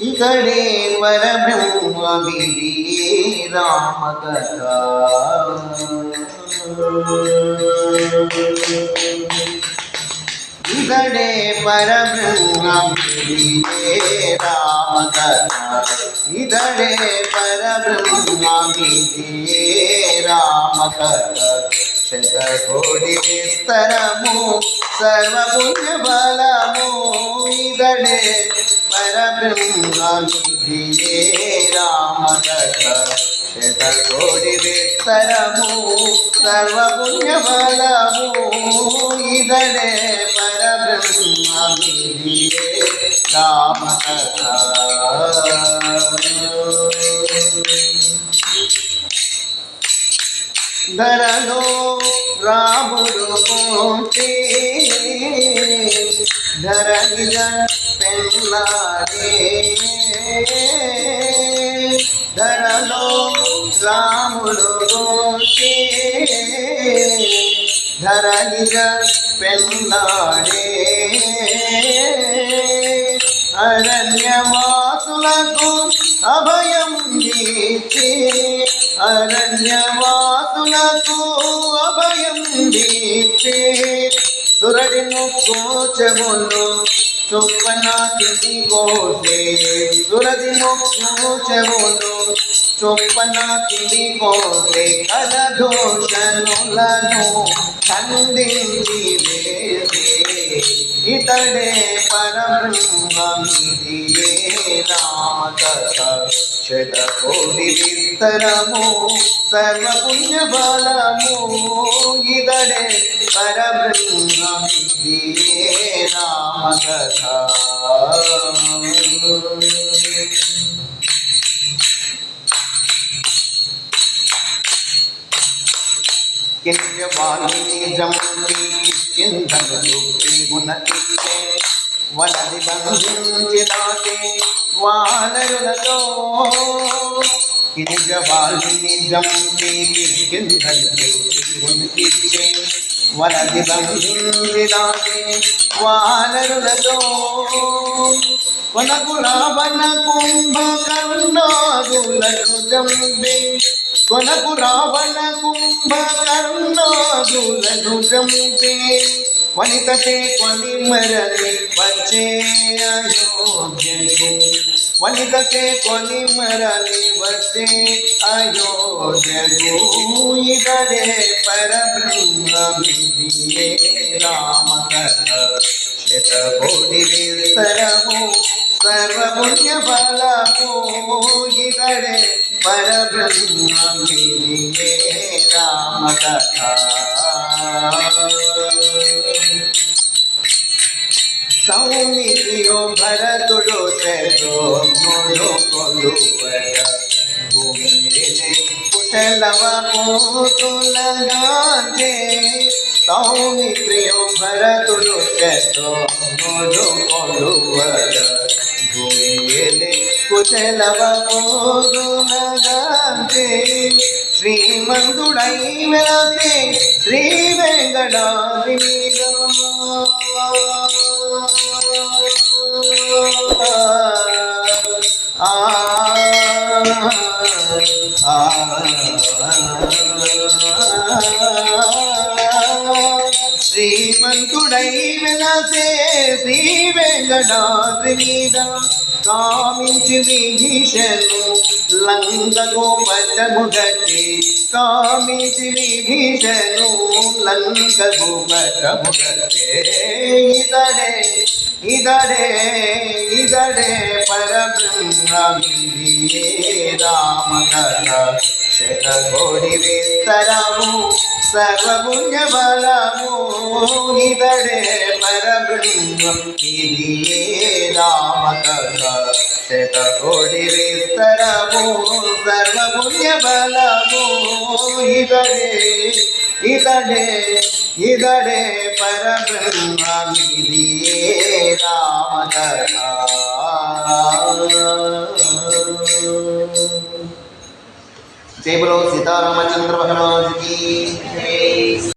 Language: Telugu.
ఇతడే పరబ్రహ్మ విధియే రామ కథ ఇతడే పరబ్రహ్మ విధియే రామ కథ ఇతడే పరబ్రహ్మ విధియే రామ కథ శతకోటి విస్తరము సర్వపుణ్య బలము ఇదడే పరబ్రహ్మ విధియే రామ కథ శతకోటి విస్తరము సర్వపుణ్య రాముడు పోతే ధరనిగా పెళ్ళాడే ధరలో రాముడు పోతే ధరనిగా పెళ్ళాడే అరణ్యవాసులకు అభయం దీచి సురడిను కోచమును చొప్పన తిని కోసే. సురదిను కోచమును చొప్పన తిని కోసే. కల దోషనులను ఖండించి వేసే ఇతడే పరబ్రహ్మమిదియే రామ కథ శతకోటి విస్తరము సర్వపుణ్య బలము ఇదడే పరబ్రహ్మమిదియే రామ కథ కింద వాల్మీకి జమ్మి కిందను దుఃఖి వనది వలది వానరులతో కింద వాల్మీకి జమ్మి కిందను దుఃఖి గుణతిచ్చే వానరులతో కొనకురావణ కుంభకర్ణాదులను జంబే కొనకు రావణ కుంభకర్ణాదులను జంబే వనితతే కొని మరలి వచ్చే అయోధ్యకు వనితతే కొని మరలి వచ్చే అయోధ్యకు ఇదడే పరబ్రహ్మ విధియే రామ కథ శతకోటి విస్తరము సర్వపుణ్య ఫలము ఇతడే పరబ్రహ్మ విధియే రామ కథ ಸೌಮಿತ್ರಿಯೋ ಭರತುಳು ತೆರೋ ಮುಳು ಕೊಲುವರ ಭೂಮಿಯಲ್ಲಿ ಕುಶಲವ ಕೂತುಲಗಾದೆ ಸೌಮಿತ್ರಿಯೋ ಭರತುಳು ತೆರೋ ಮುಳು ಕೊಲುವರ ಭೂಮಿಯಲ್ಲಿ ಕುಶಲವ ಕೂತುಲಗಾದೆ ಶ್ರೀಮಂತುಡೈ ವೆಲಸೆ ಶ್ರೀ ವೆಂಕಟಾದ್ರಿ ಮೀದ శ్రీమంతుడై వెలసే శ్రీ వెంకటాద్రి మీద కామించి విభీషణు లంకకు పట్టము గట్టి కామించి విభీషణు లంకకు ఇదడే ఇదడే ఇదడే ఇతడే ఇతడే పరబ్రహ్మ రామ కథ విస్తరము సర్వపుణ్య బలము ఇదడే పరబ్రహ్మ విధియే రామ శతకోడి విస్తరము సర్వపుణ్య బలము ఇదడే ఇదడే ఇదడే పరబ్రహ్మ విధియే రామ సీతారామచంద్ర మహారాజ్